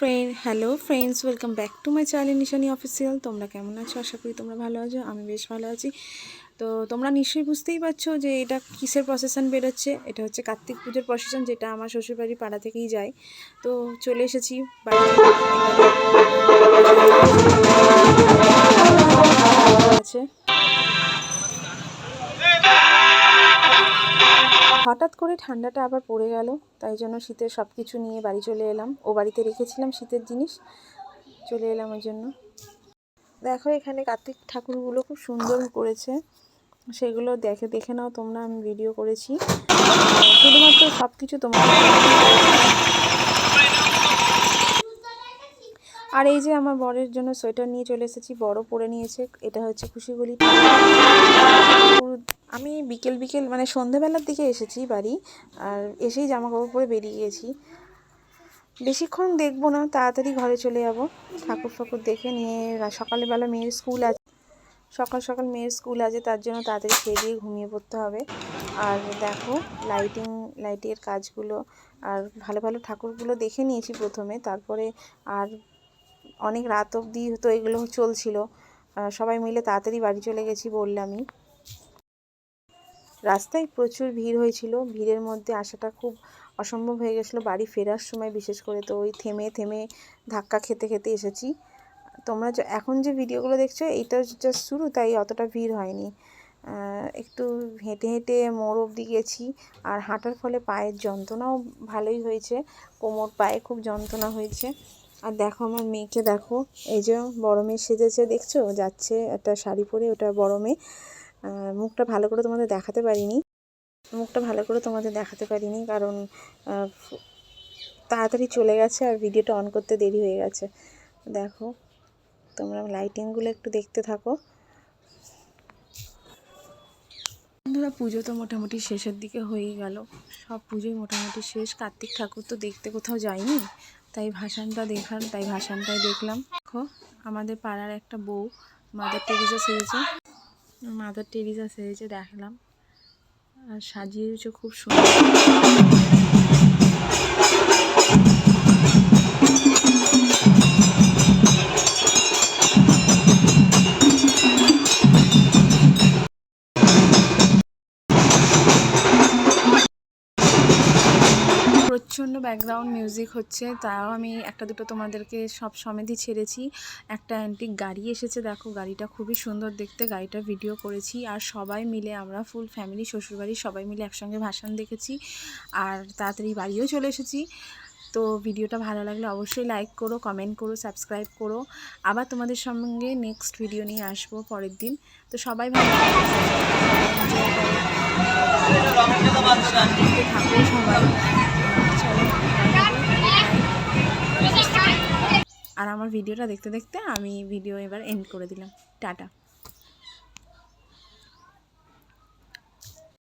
Friend hello friends welcome back to my channel Nishani official তোমরা কেমন আছো? আশা করি তোমরা ভালো আছো, আমি বেশ ভালো আছি। তো তোমরা নিশ্চয়ই বুঝতেই পারছ যে এটা কিসের প্রসেশন বেরোচ্ছে? এটা হচ্ছে কার্তিক পুজোর প্রসেশন যেটা আমার শ্বশুরবাড়ির পাড়া থেকেই যায়। তো চলে এসেছি বাড়িতে। হঠাৎ করে ঠান্ডাটা আবার পড়ে গেল, তাই জন্য শীতের সব কিছু নিয়ে বাড়ি চলে এলাম। ও বাড়িতে রেখেছিলাম শীতের জিনিস, চলে এলাম ওই জন্য। দেখো এখানে কার্তিক ঠাকুরগুলো খুব সুন্দর করেছে, সেগুলো দেখে দেখে নাও তোমরা, আমি ভিডিও করেছি। শুধুমাত্র সব কিছু তোমার আর এই যে আমার বরের জন্য সোয়েটার নিয়ে চলে এসেছি, বড় পরে নিয়েছে, এটা হচ্ছে খুশিগুলি। আমি বিকেল বিকেল মানে সন্ধেবেলার দিকে এসেছি বাড়ি, আর এসেই জামা কাপড় পরে বেরিয়ে গেছি। বেশিক্ষণ দেখব না, তাড়াতাড়ি ঘরে চলে যাব। ঠাকুর ফাকুর দেখে নিয়ে সকালবেলা মেয়ের স্কুল আছে সকাল সকাল মেয়ের স্কুল আছে, তার জন্য তাড়াতাড়ি খেয়ে দিয়ে ঘুমিয়ে পড়তে হবে। আর দেখো লাইটিং লাইটের কাজগুলো, আর ভালো ভালো ঠাকুরগুলো দেখে নিয়েছি প্রথমে, তারপরে আর অনেক রাত অবধি তো এগুলো চলছিল। সবাই মিলে তাড়াতাড়ি বাড়ি চলে গেছি বললামই রাস্তায় প্রচুর ভিড় হয়েছিল। ভিড়ের মধ্যে আসাটা খুব অসম্ভব হয়ে গেছিল। বাড়ি ফেরার সময় বিশেষ করে তো ওই থেমে থেমে ধাক্কা খেতে খেতে এসেছি। তোমরা এখন যে ভিডিওগুলো দেখছ, এইটা জাস্ট শুরু, তাই অতটা ভিড় হয়নি। একটু হেঁটে হেঁটে মোড় অবধি গেছি আর হাঁটার ফলে পায়ের যন্ত্রণাও ভালোই হয়েছে। কোমর পায়ে খুব যন্ত্রণা হয়েছে। আর দেখো আমার মেয়েকে দেখো, এই যে বড় মেয়ে সেজেছে, দেখছ? যাচ্ছে একটা শাড়ি পরে, ওটা বড় মেয়ে। মুখটা ভালো করে তোমাদের দেখাতে পারিনি। মুখটা ভালো করে তোমাদের দেখাতে পারিনি কারণ তাড়াতাড়ি চলে গেছে আর ভিডিওটা অন করতে দেরি হয়ে গেছে। দেখো, তোমরা লাইটিংগুলো একটু দেখতে থাকো। বন্ধুরা, পুজো তো মোটামুটি শেষের দিকে হয়েই গেল। সব পুজোই মোটামুটি শেষ। কার্তিক ঠাকুর তো দেখতে কোথাও যায়নি, তাই ভাসানটা দেখার তাই ভাসানটাই দেখলাম। দেখো, আমাদের পাড়ার একটা বউ মাদার টেরিজা সেরেছে মাদার টেরিজা সেজে দেখলাম। আর সাজিয়েছে খুব সুন্দর। প্রচণ্ড ব্যাকগ্রাউন্ড মিউজিক হচ্ছে। তাও আমি একটা দুটো তোমাদেরকে সব সমেতই ছেড়েছি। একটা অ্যান্টিক গাড়ি এসেছে দেখো গাড়িটা খুবই সুন্দর দেখতে। গাড়িটা ভিডিও করেছি আর সবাই মিলে আমরা ফুল ফ্যামিলি শ্বশুরবাড়ি সবাই মিলে একসঙ্গে ভাসান দেখেছি আর তাড়াতাড়ি বাড়িও চলে এসেছি। তো ভিডিওটা ভালো লাগলে অবশ্যই লাইক করো কমেন্ট করো সাবস্ক্রাইব করো। আবার তোমাদের সঙ্গে নেক্সট ভিডিও নিয়ে আসব পরের দিন। তো সবাই ভালো থাকো সবাই। আর আমার ভিডিওটা দেখতে দেখতে আমি ভিডিও এবার এন্ড করে দিলাম। টাটা।